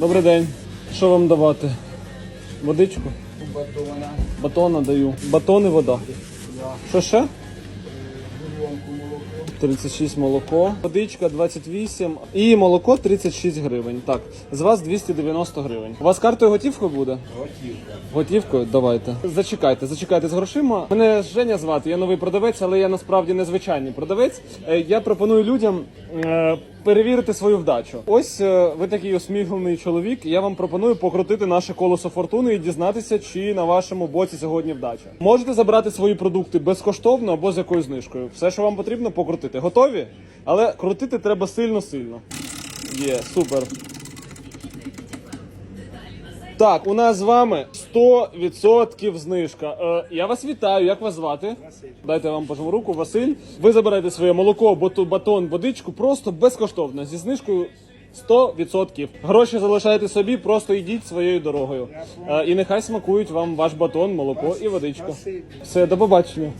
Добрий день. Що вам давати? Водичку? Батона, Батона даю. Батон і вода. Що ще? бурьонку молоко. 36 молоко, водичка 28 і молоко 36 гривень. Так, з вас 290 гривень. У вас картою готівкою буде? Готівка. Готівкою? Давайте. Зачекайте, зачекайте з грошима. Мене Женя звати, я новий продавець, але я насправді незвичайний продавець. Е, Я пропоную людям перевірити свою вдачу. Ось е, ви такий усміхнений чоловік. Я вам пропоную покрутити наше колесо фортуни і дізнатися, чи на вашому боці сьогодні вдача. Можете забрати свої продукти безкоштовно або з якоюсь знижкою. Все, що вам потрібно, покрутити. Готові? Але крутити треба сильно-сильно. Є, супер. Так, у нас з вами 100% знижка. Е, я вас вітаю, як вас звати? Василь. Дайте я вам пожму руку, Василь. Ви забираєте своє молоко, бату- батон, водичку просто безкоштовно зі знижкою 100%. Гроші залишайте собі, просто йдіть своєю дорогою. Е, і нехай смакують вам ваш батон, молоко і водичку. Все, до побачення.